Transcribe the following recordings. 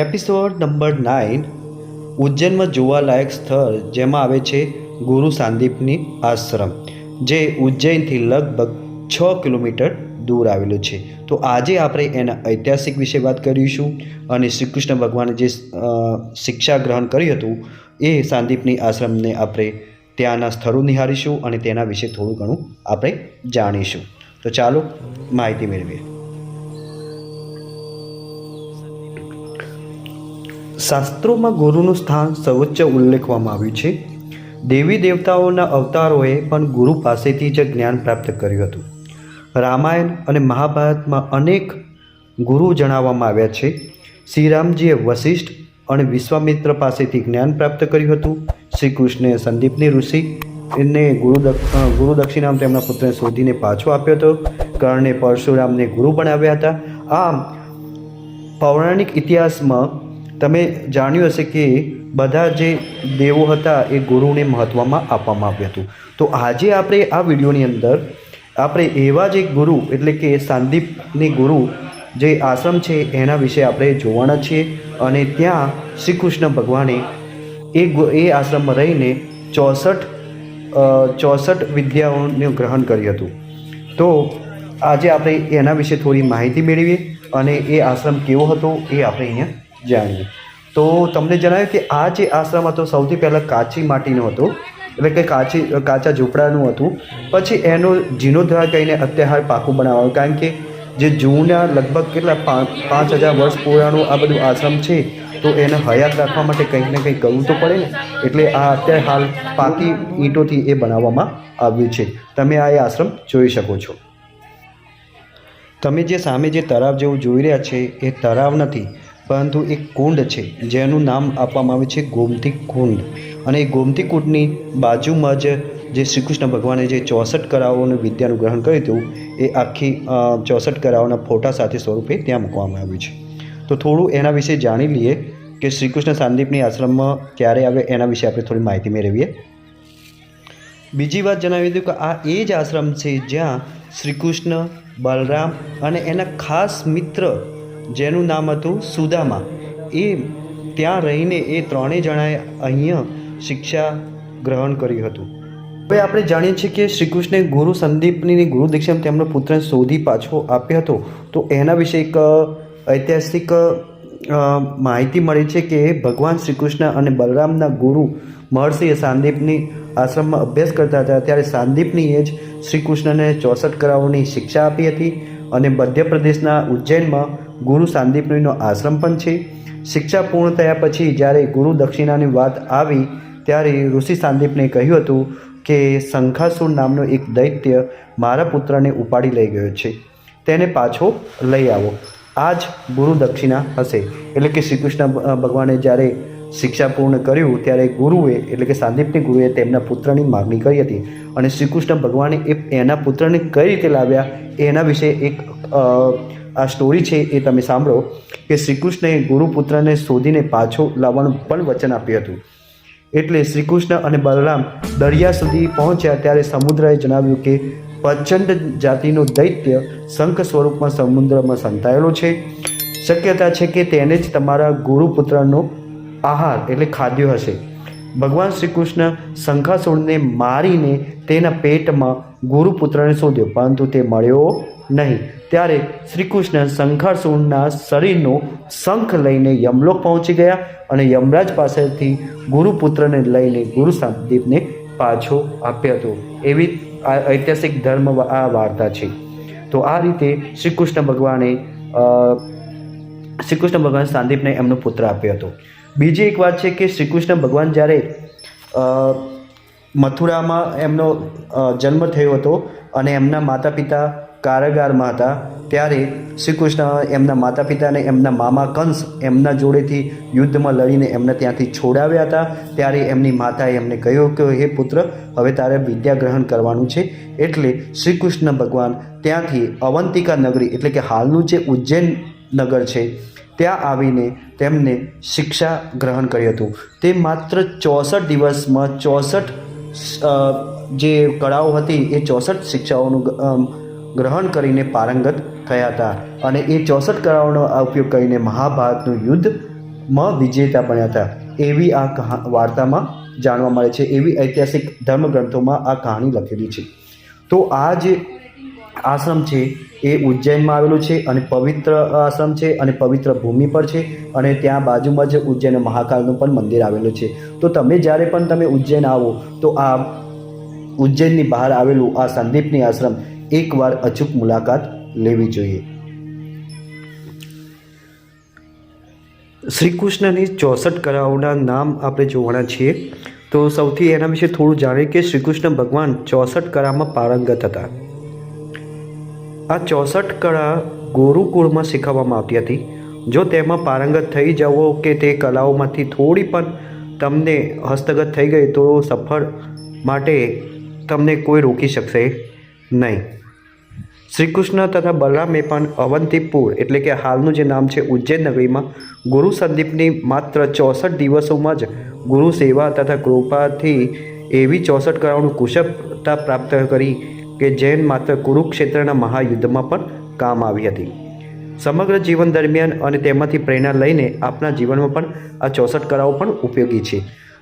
Episode number nine ઉજ્જૈનમાં જોવાલાયક સ્થળ જેમાં આવે છે ગુરુ સાંદીપની આશ્રમ, જે ઉજ્જૈનથી લગભગ છ કિલોમીટર દૂર આવેલું છે. તો આજે આપણે એના ઐતિહાસિક વિશે વાત કરીશું અને શ્રી કૃષ્ણ ભગવાને જે શિક્ષા ગ્રહણ કર્યું હતું, એ સાંદીપની આશ્રમને આપણે ત્યાંના સ્થળો નિહાળીશું અને તેના વિશે થોડું ઘણું આપણે જાણીશું. તો ચાલો માહિતી મેળવીએ. શાસ્ત્રોમાં ગુરુનું સ્થાન સર્વોચ્ચ ઉલ્લેખવામાં આવ્યું છે. દેવી દેવતાઓના અવતારોએ પણ ગુરુ પાસેથી જ જ્ઞાન પ્રાપ્ત કર્યું હતું. રામાયણ અને મહાભારતમાં અનેક ગુરુ જણાવવામાં આવ્યા છે. શ્રીરામજીએ વશિષ્ઠ અને વિશ્વામિત્ર પાસેથી જ્ઞાન પ્રાપ્ત કર્યું હતું. શ્રી કૃષ્ણે સંદીપની ઋષિ એને ગુરુ ગુરુ દક્ષિણામ તેમના પુત્રને શોધીને પાછો આપ્યો હતો. કર્ણે પરશુરામને ગુરુ બનાવ્યા હતા. આમ, પૌરાણિક ઇતિહાસમાં તમે જાણ્યું હશે કે બધા જે દેવો હતા એ ગુરુને મહત્ત્વમાં આપવામાં આવ્યું હતું. તો આજે આપણે આ વિડીયોની અંદર આપણે એવા જ એક ગુરુ એટલે કે સાંદીપની ગુરુ જે આશ્રમ છે એના વિશે આપણે જોવાના છીએ અને ત્યાં શ્રી કૃષ્ણ ભગવાને એ એ આશ્રમમાં રહીને ચોસઠ ચોસઠ વિદ્યાઓનું ગ્રહણ કર્યું હતું. તો આજે આપણે એના વિશે થોડી માહિતી મેળવીએ અને એ આશ્રમ કેવો હતો એ આપણે અહીંયા જાણીએ. તો તમને જણાવ્યું કે આ જે આશ્રમ હતો, સૌથી પહેલાં કાચી માટીનો હતો. એટલે કે કાચી, કાચા ઝૂંપડાનું હતું. પછી એનો જીર્ણોદ્ધાર કરીને અત્યારે પાકું બનાવવાનું કારણ કે જે જૂના લગભગ કેટલા પાંચ હજાર વર્ષ પુરાણું આ બધું આશ્રમ છે, તો એને હયાત રાખવા માટે કંઈક ને કંઈક કરવું તો પડે ને. એટલે આ અત્યારે હાલ પાકી ઈંટોથી એ બનાવવામાં આવ્યું છે. તમે આ એ આશ્રમ જોઈ શકો છો. તમે જે સામે જે તળાવ જેવું જોઈ રહ્યા છે, એ તળાવ નથી. પરંતુ એક કુંડ છે, જેનું નામ આપવામાં આવે છે ગોમતી કુંડ. અને એ ગોમતી કુંડની બાજુમાં જ જે શ્રી કૃષ્ણ ભગવાને જે ચોસઠ કરાઓનું વિદ્યાનું ગ્રહણ કર્યું હતું, એ આખી ચોસઠ કરાઓના ફોટા સાથે સ્વરૂપે ત્યાં મૂકવામાં આવ્યું છે. તો થોડું એના વિશે જાણી લઈએ કે શ્રી કૃષ્ણ સાંદીપની આશ્રમમાં ક્યારે આવે એના વિશે આપણે થોડી માહિતી મેળવીએ. બીજી વાત જણાવી દઉં કે આ એ જ આશ્રમ છે જ્યાં શ્રી કૃષ્ણ બલરામ અને એના ખાસ મિત્ર જેનું નામ હતું સુદામા. એ ત્યાં રહીને એ ત્રણેય જણાએ અહીંયા શિક્ષા ગ્રહણ કર્યું હતું. હવે આપણે જાણીએ છીએ કે શ્રી કૃષ્ણે ગુરુ સંદીપની ગુરુ દીક્ષા તેમનો પુત્રને શોધી પાછો આપ્યો હતો. તો એના વિશે એક ઐતિહાસિક માહિતી મળી છે કે ભગવાન શ્રી કૃષ્ણ અને બલરામના ગુરુ મહર્ષિએ સાંદીપની આશ્રમમાં અભ્યાસ કરતા હતા. ત્યારે સાંદીપનીએ જ શ્રી કૃષ્ણને ચોસઠ કરાવોની શિક્ષા આપી હતી. અને મધ્યપ્રદેશના ઉજ્જૈનમાં ગુરુ સાંદીપનીનો આશ્રમ પણ છે. શિક્ષા પૂર્ણ થયા પછી જ્યારે ગુરુ દક્ષિણાની વાત આવી, ત્યારે ઋષિ સાંદીપને કહ્યું હતું કે શંખાસુર નામનો એક દૈત્ય મારા પુત્રને ઉપાડી લઈ ગયો છે. તેને પાછો લઈ આવો. આ જ ગુરુ દક્ષિણા હશે. એટલે કે શ્રી કૃષ્ણ ભગવાને જ્યારે શિક્ષા પૂર્ણ કર્યું ત્યારે ગુરુએ, એટલે કે સાંદીપની ગુરુએ તેમના પુત્રની માગણી કરી હતી. અને શ્રી કૃષ્ણ ભગવાને એ, એના પુત્રને કઈ રીતે લાવ્યા? એના વિશે એક આ સ્ટોરી છે એ તમે સાંભળો કે શ્રી કૃષ્ણએ ગુરુપુત્રને શોધીને પાછો લાવવાનું પણ વચન આપ્યું હતું. એટલે શ્રી કૃષ્ણ અને બલરામ દરિયા સુધી પહોંચ્યા ત્યારે સમુદ્રએ જણાવ્યું કે પ્રચંડ જાતિનો દૈત્ય શંખ સ્વરૂપમાં સમુદ્રમાં સંતાયેલો છે. શક્યતા છે કે તેને જ તમારા ગુરુપુત્રનો આહાર એટલે ખાદ્ય હશે. ભગવાન શ્રી કૃષ્ણ શંખાસુરને મારીને તેના પેટમાં ગુરુપુત્રને શોધ્યો, પરંતુ તે મળ્યો નહીં. ત્યારે શ્રી કૃષ્ણ શંખાસુરના શરીરનો શંખ લઈને યમલોક પહોંચી ગયા અને યમરાજ પાસેથી ગુરુપુત્રને લઈને ગુરુ સાંદીપને પાછો આપ્યો હતો. એવી આ ઐતિહાસિક ધર્મ આ વાર્તા છે. તો આ રીતે શ્રી કૃષ્ણ ભગવાને શ્રી કૃષ્ણ ભગવાન સાંદીપને એમનો પુત્ર આપ્યો હતો. બીજી એક વાત છે કે શ્રી કૃષ્ણ ભગવાન જ્યારે મથુરામાં એમનો જન્મ થયો હતો અને એમના માતા પિતા કારાગારમાં હતા, ત્યારે શ્રી કૃષ્ણ એમના માતા પિતાને એમના મામા કંસ એમના જોડેથી યુદ્ધમાં લડીને એમને ત્યાંથી છોડાવ્યા હતા. ત્યારે એમની માતાએ એમને કહ્યું કે, હે પુત્ર, હવે તારે વિદ્યા ગ્રહણ કરવાનું છે. એટલે શ્રી કૃષ્ણ ભગવાન ત્યાંથી અવંતિકા નગરી, એટલે કે હાલનું જે ઉજ્જૈન નગર છે ત્યાં આવીને તેમને શિક્ષા ગ્રહણ કર્યું હતું. તે માત્ર ચોસઠ દિવસમાં ચોસઠ જે કળાઓ હતી એ ચોસઠ શિક્ષાઓનું ગ્રહણ કરીને પારંગત થયા હતા. અને એ ચોસઠ કળાઓનો ઉપયોગ કરીને મહાભારતનું યુદ્ધમાં વિજેતા બન્યા હતા. એવી આ વાર્તામાં જાણવા મળે છે. એવી ઐતિહાસિક ધર્મગ્રંથોમાં આ કહાણી લખેલી છે. તો આ જે આશ્રમ છે, એ ઉજ્જૈનમાં આવેલું છે અને પવિત્ર આશ્રમ છે અને પવિત્ર ભૂમિ પર છે અને ત્યાં બાજુમાં જ ઉજ્જૈન મહાકાલનું પણ મંદિર આવેલું છે. તો તમે જ્યારે પણ તમે ઉજ્જૈન આવો, તો આ ઉજ્જૈનની બહાર આવેલું આ સંદીપની આશ્રમ એકવાર અચૂક મુલાકાત લેવી જોઈએ. શ્રી કૃષ્ણની ચોસઠ કળાઓના નામ આપણે જોવાના છીએ. તો સૌથી એના વિશે થોડું જાણીએ કે શ્રી કૃષ્ણ ભગવાન ચોસઠ કળામાં પારંગત હતા. આ ચોસઠ કળા ગુરુકુળમાં શીખવવામાં આવતી હતી. જો તેમાં પારંગત થઈ જવો કે તે કલાઓમાંથી થોડી પણ તમને હસ્તગત થઈ ગઈ તો સફળ માટે તમને કોઈ રોકી શકશે નહીં. શ્રી કૃષ્ણ તથા બલરામે પણ અવંતીપુર એટલે કે હાલનું જે નામ છે ઉજ્જૈન નગરીમાં ગુરુ સંદીપની માત્ર ચોસઠ દિવસોમાં જ ગુરુ સેવા તથા કૃપાથી એવી ચોસઠ કળાઓનું કુશળતા પ્રાપ્ત કરી કે જૈન માત્ર કુરુક્ષેત્રના મહાયુદ્ધમાં પણ કામ આવી હતી. સમગ્ર જીવન દરમિયાન અને તેમાંથી પ્રેરણા લઈને આપણા જીવનમાં પણ આ ચોસઠ કળાઓ પણ ઉપયોગી છે.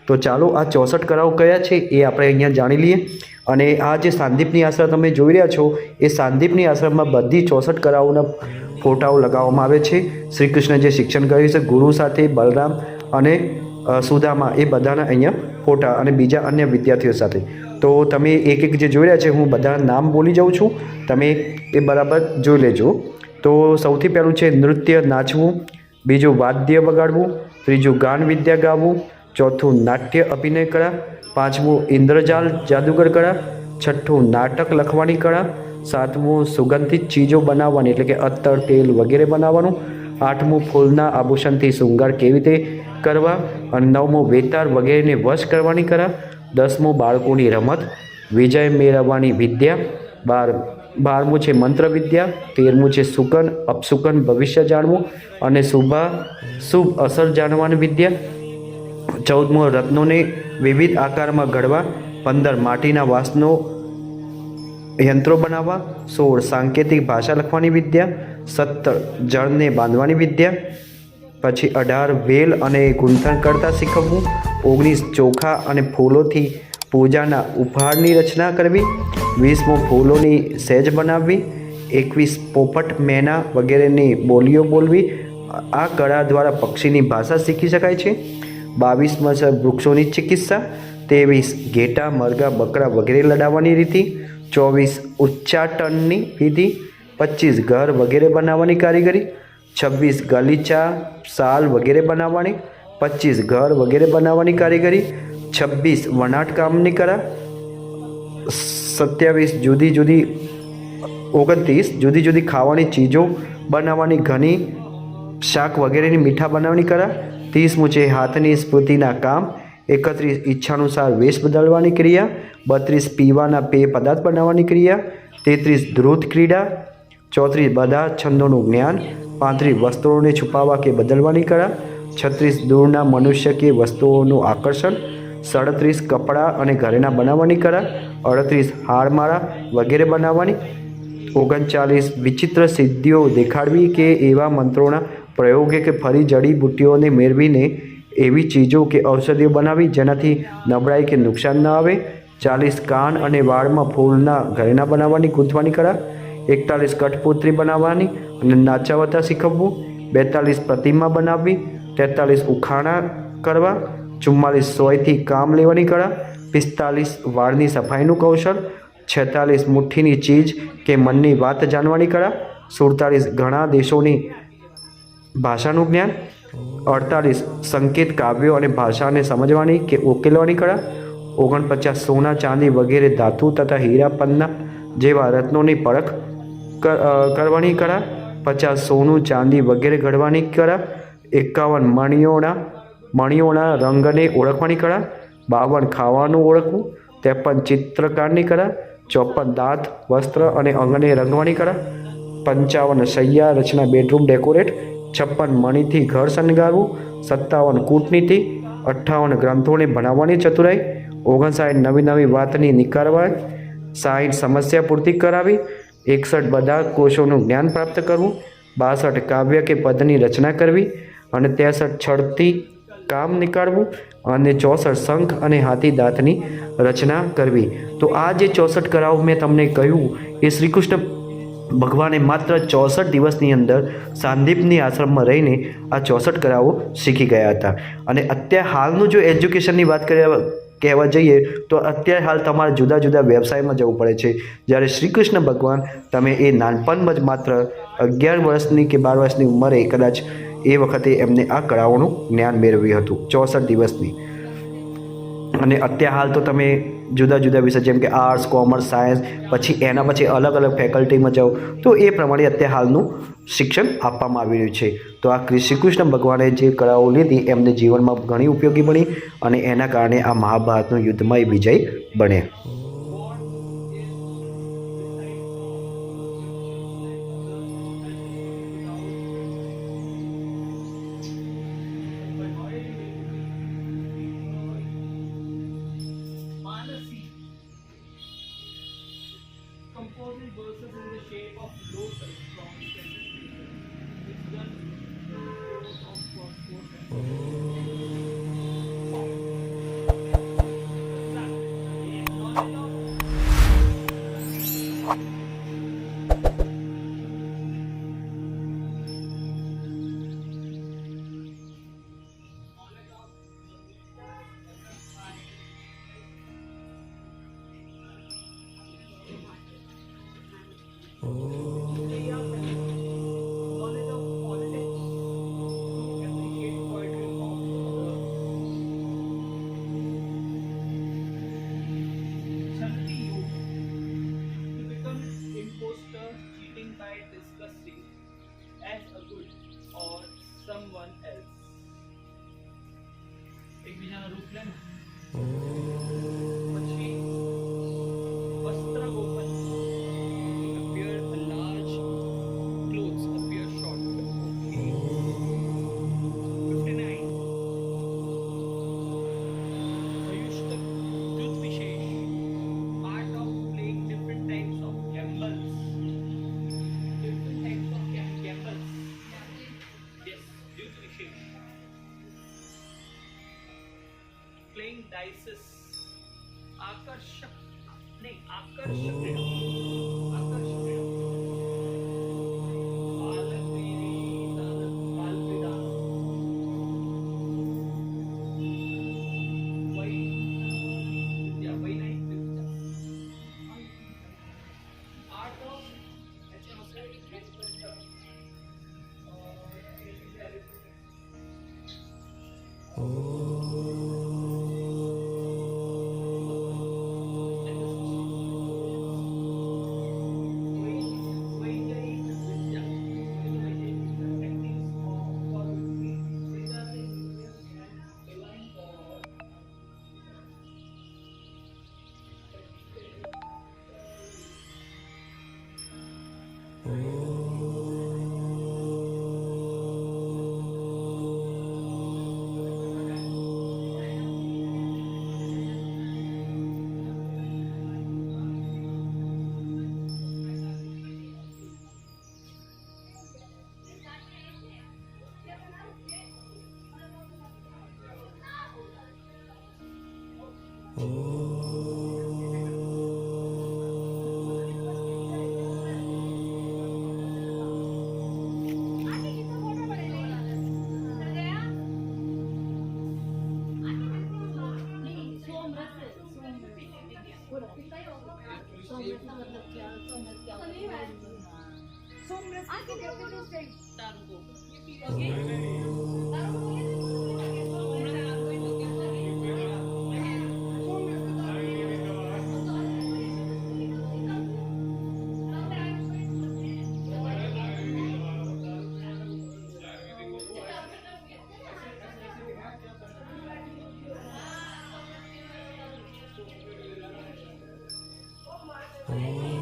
તો ચાલો આ ચોસઠ કળાઓ કયા છે એ આપણે અહીંયા જાણી લઈએ અને આ જે સાંદીપની આશ્રમ તમે જોઈ રહ્યા છો, એ સાંદીપની આશ્રમમાં બધી ચોસઠ કળાઓના ફોટાઓ લગાવવામાં આવે છે. શ્રી કૃષ્ણ જે શિક્ષણ કર્યું છે, ગુરુ સાથે બલરામ અને સુદામા એ બધાના અહીંયા ફોટા અને બીજા અન્ય વિદ્યાર્થીઓ સાથે. તો તમે એક એક જે જોઈ રહ્યા છે, હું બધા નામ બોલી જાઉં છું. તમે એ બરાબર જોઈ લેજો. તો સૌથી પહેલું છે, નૃત્ય નાચવું, બીજું વાદ્ય વગાડવું, ત્રીજું ગાન વિદ્યા ગાવું, ચોથું નાટ્ય અભિનય કળા, પાંચમું ઇન્દ્રજાલ જાદુગર કળા, છઠ્ઠું નાટક લખવાની કળા, સાતમું સુગંધિત ચીજો બનાવવાની, એટલે કે અત્તર તેલ વગેરે બનાવવાનું, આઠમું ફૂલના આભૂષણથી શૃંગાર કેવી રીતે કરવા અને નવમું વેતાર વગેરેને વશ કરવાની કરા. દસમું બાળકોની રમત, વિજય મેળવવાની વિદ્યા, બાર, બારમું છે મંત્ર વિદ્યા તેરમું છે સુકન, અપસુકન ભવિષ્ય જાણવું અને શુભા, શુભ અસર જાણવાની વિદ્યા. ચૌદમો રત્નોને વિવિધ આકારમાં ઘડવા, પંદર માટીના વાસનો યંત્રો બનાવવા, સોળ સાંકેતિક ભાષા લખવાની વિદ્યા, સત્તર જળને બાંધવાની વિદ્યા પછી અઢાર વેલ અને ગૂંથણ કરતાં શીખવવું, ઓગણીસ ચોખા અને ફૂલોથી પૂજાના ઉપહારની રચના કરવી, વીસમું ફૂલોની સેજ બનાવવી, એકવીસ પોપટ મેના વગેરેની બોલીઓ બોલવી, આ કળા દ્વારા પક્ષીની ભાષા શીખી શકાય છે. બાવીસમાં છે વૃક્ષોની ચિકિત્સા, ત્રેવીસ ઘેટા, મરઘા, બકરા વગેરે લડાવવાની રીતિ, ચોવીસ ઉચ્ચાટનની વિધિ, પચીસ ઘર વગેરે બનાવવાની કારીગરી છવ્વીસ ગલીચા શાલ વગેરે બનાવવાની, પચીસ ઘર વગેરે બનાવવાની કારીગરી, છવ્વીસ વણાટ કામની કળા સત્યાવીસ જુદી જુદી, ઓગણત્રીસ જુદી જુદી ખાવાની ચીજો બનાવવાની ઘણી, શાક વગેરેની મીઠા બનાવવાની કળા ત્રીસમું છે હાથની સ્મૃતિના કામ, એકત્રીસ ઈચ્છાનુસાર વેશ બદલવાની ક્રિયા, બત્રીસ પીવાના પેય પદાર્થ બનાવવાની ક્રિયા, તેત્રીસ ધ્રુત ક્રીડા, ચોત્રીસ બધા છંદોનું જ્ઞાન પાંત્રીસ વસ્તુઓને છુપાવવા કે બદલવાની કળા, છત્રીસ દૂરના મનુષ્ય કે વસ્તુઓનું આકર્ષણ, સાડત્રીસ કપડાં અને ઘરેણાં બનાવવાની કળા, અડત્રીસ હારમાળા વગેરે બનાવવાની, ઓગણચાલીસ વિચિત્ર સિદ્ધિઓ દેખાડવી કે એવા મંત્રોના પ્રયોગે કે ફરી જડીબુટ્ટીઓને મેળવીને એવી ચીજો કે ઔષધિઓ બનાવી જેનાથી નબળાઈ કે નુકસાન ન આવે, ચાલીસ કાન અને વાળમાં ફૂલના ઘરેણાં બનાવવાની, ગૂંથવાની કળા, એકતાલીસ કઠપુતરી બનાવવાની અને નાચાવતા શીખવવું બેતાલીસ પ્રતિમા બનાવવી તેતાલીસ ઉખાણા કરવા ચુમ્માલીસ સોયથી કામ લેવાની કળા પિસ્તાલીસ વાળની સફાઈનું કૌશલ છેતાલીસ મુઠ્ઠીની ચીજ કે મનની વાત જાણવાની કળા સુડતાલીસ ઘણા દેશોની ભાષાનું જ્ઞાન અડતાલીસ સંકેત કાવ્યો અને ભાષાને સમજવાની કે ઉકેલવાની કળા, ઓગણપચાસ સોના ચાંદી વગેરે ધાતુ તથા હીરા પન્ના જેવા રત્નોની પરખ કરવાની કળા પચાસ સોનું, ચાંદી વગેરે ઘડવાની કળા, એકાવન મણિયોણા મણિયોણા રંગને ઓળખવાની કળા, બાવન ખાવાનું ઓળખવું, ત્રેપન ચિત્રકારની કળા, ચોપન દાંત, વસ્ત્ર અને અંગને રંગવાની કળા, પંચાવન શૈયા રચના બેડરૂમ ડેકોરેટ, છપ્પન મણીથી ઘર શણગારવું, સત્તાવન કૂટનીતિ, અઠ્ઠાવન ગ્રંથોને ભણાવવાની ચતુરાઈ, ઓગણસાઠ નવી નવી વાતની નિકાળવા સાઠ સમસ્યા પૂર્તિ કરાવી એકસઠ બધા કોષોનું જ્ઞાન પ્રાપ્ત કરવું, બાસઠ કાવ્ય કે પદની રચના કરવી અને ત્રેસઠ છડથી કામ નીકાળવું અને ચોસઠ શંખ અને હાથી દાંતની રચના કરવી. તો આ જે ચોસઠ કરાવ મેં તમને કહ્યું, એ શ્રી કૃષ્ણ ભગવાને માત્ર ચોસઠ દિવસની અંદર સાંદીપની આશ્રમમાં રહીને આ ચોસઠ કરાવો શીખી ગયા હતા. અને અત્યારે હાલનું જો એજ્યુકેશનની વાત કરીએ કહેવા જઈએ તો અત્યારે હાલ તમારે જુદા જુદા વ્યવસાયમાં જવું પડે છે. જ્યારે શ્રી કૃષ્ણ ભગવાન તમે એ નાનપણમાં જ માત્ર અગિયાર વર્ષની કે બાર વર્ષની ઉંમરે કદાચ એ વખતે એમને આ કળાઓનું જ્ઞાન મેળવ્યું હતું ચોસઠ દિવસની. અને અત્યારે હાલ તો તમે જુદા જુદા વિષય, જેમ કે આર્ટ્સ કોમર્સ સાયન્સ પછી એના પછી અલગ અલગ ફેકલ્ટીમાં જાઓ, તો એ પ્રમાણે અત્યારે હાલનું શિક્ષણ આપવામાં આવી રહ્યું છે. તો આ શ્રી કૃષ્ણ ભગવાને જે કળાઓ લીધી, એમને જીવનમાં ઘણી ઉપયોગી બની અને એના કારણે આ મહાભારતનું યુદ્ધમાં એ વિજય બન્યા Oh. Oh. 哦。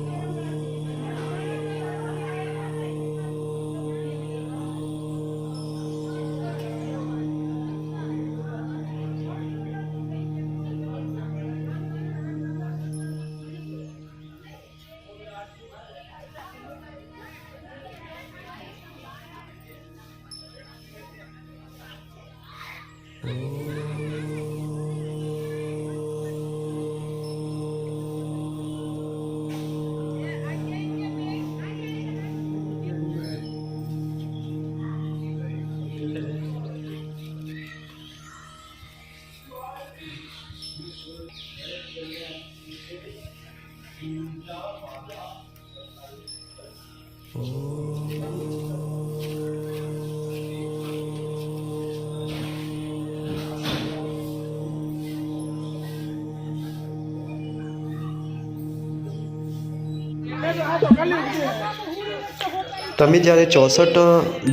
તમે જ્યારે ચોસઠ,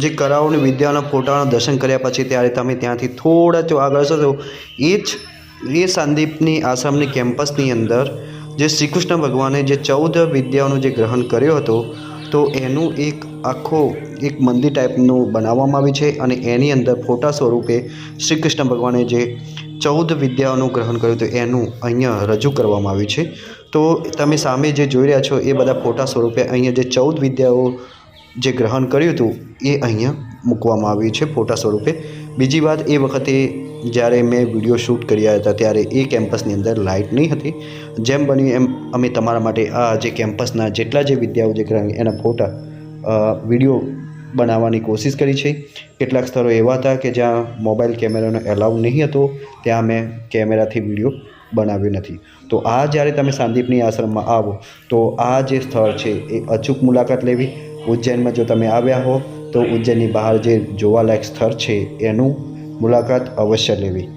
જે કરાઓની વિદ્યાના ફોટાના દર્શન કર્યા પછી ત્યારે તમે ત્યાંથી થોડા જો આગળ જશો એ જ, એ સંદીપની આશ્રમની કેમ્પસની અંદર જે શ્રી કૃષ્ણ ભગવાને જે ચૌદ વિદ્યાઓનું જે ગ્રહણ કર્યો હતો, તો એનું એક આખો એક મંદિર ટાઈપનું બનાવવામાં આવ્યું છે અને એની અંદર ફોટા સ્વરૂપે શ્રી કૃષ્ણ ભગવાને જે ચૌદ વિદ્યાઓનું ગ્રહણ કર્યું હતું, એનું અહીંયા રજૂ કરવામાં આવ્યું છે. તો તમે સામે જે જોઈ રહ્યા છો એ બધા ફોટા સ્વરૂપે અહીંયા જે ચૌદ વિદ્યાઓ જે ગ્રહણ કર્યું હતું, એ અહીંયા મૂકવામાં આવ્યું છે ફોટા સ્વરૂપે. બીજી વાત, એ વખતે જ્યારે મેં વીડિયો શૂટ કર્યા હતા, ત્યારે એ કેમ્પસની અંદર લાઇટ નહીં હતી. જેમ બન્યું એમ અમે તમારા માટે આ જે કેમ્પસના જેટલા જે વિદ્યાઓ જે ગ્રહણ એના ફોટા વીડિયો બનાવવાની કોશિશ કરી છે. કેટલાક સ્થળો એવા હતા કે જ્યાં મોબાઈલ કેમેરાનો એલાઉ નહીં હતો, ત્યાં મેં કેમેરાથી વીડિયો બનાવ્યો નથી. તો આ જ્યારે તમે સાંદીપની આશ્રમમાં આવો, તો આ જે સ્થળ છે એ અચૂક મુલાકાત લેવી. ઉજ્જૈનમાં જો તમે આવ્યા હો, તો ઉજ્જૈનની બહાર જે જોવાલાયક સ્થળ છે એનું મુલાકાત અવશ્ય લેવી.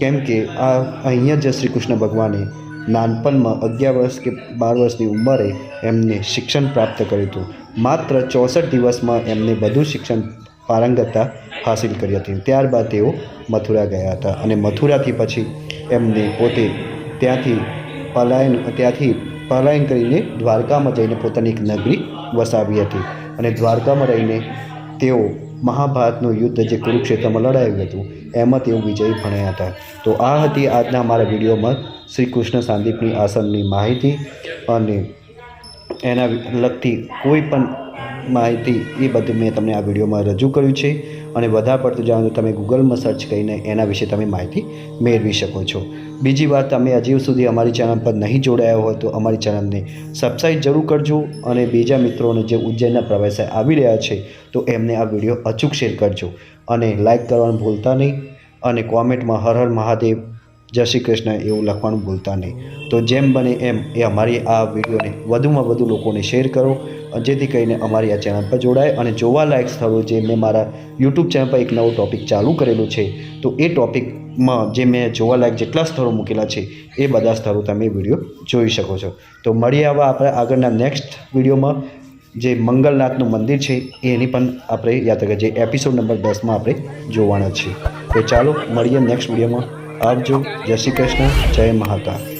કેમ કે આ અહીંયા જ શ્રી કૃષ્ણ ભગવાને નાનપણમાં અગિયાર વર્ષ કે બાર વર્ષની ઉંમરે એમને શિક્ષણ પ્રાપ્ત કર્યું હતું. માત્ર ચોસઠ દિવસમાં એમને બધું શિક્ષણ પારંગતતા હાસિલ કરી હતી. ત્યારબાદ તેઓ મથુરા ગયા હતા અને મથુરાથી પછી એમને પોતે ત્યાંથી પલાયન ત્યાંથી પલાયન કરીને દ્વારકામાં જઈને પોતાની એક નગરી વસાવી હતી. અને દ્વારકામાં રહીને તેઓ મહાભારતનું યુદ્ધ જે કુરુક્ષેત્રમાં લડાયું હતું, એમાં તેઓ વિજયી ભણ્યા હતા. તો આ હતી આજના અમારા વિડીયોમાં શ્રી કૃષ્ણ સાંદીપની આસનની માહિતી અને એના લગતી કોઈ પણ માહિતી એ બધું મેં તમને આ વિડીયોમાં રજૂ કર્યું છે. અને વધારે પડતું જાણો તમે ગૂગલમાં સર્ચ કરીને એના વિશે તમે માહિતી મેળવી શકો છો. બીજી વાત, તમે હજી સુધી અમારી ચેનલ પર નહીં જોડાયા હોય તો અમારી ચેનલને સબસ્ક્રાઈબ જરૂર કરજો અને બીજા મિત્રોને જે ઉજ્જૈનના પ્રવાસે આવી રહ્યા છે તો એમને આ વીડિયો અચૂક શેર કરજો. અને લાઇક કરવાનું ભૂલતા નહીં અને કોમેન્ટમાં હર હર મહાદેવ જય શ્રી કૃષ્ણ એવું લખવાનું ભૂલતા નહીં. તો જેમ બને એમ એ અમારી આ વિડીયોને વધુમાં વધુ લોકોને શેર કરો જેથી કરીને અમારી આ ચેનલ પર જોડાય અને જોવાલાયક સ્થળો જે મેં મારા યુટ્યુબ ચેનલ પર એક નવો ટૉપિક ચાલુ કરેલું છે, તો એ ટૉપિકમાં જે મેં જોવાલાયક જેટલા સ્થળો મૂકેલા છે, એ બધા સ્થળો તમે વીડિયો જોઈ શકો છો. તો મળીએ આવા આપણે આગળના નેક્સ્ટ વિડીયોમાં. જે મંગલનાથનું મંદિર છે, એની પણ આપણે યાત્રા જે એપિસોડ નંબર દસમાં આપણે જોવાના છીએ. તો ચાલો મળીએ નેક્સ્ટ વિડીયોમાં. આવજો. જય શ્રી કૃષ્ણ. જય મહાકાલ.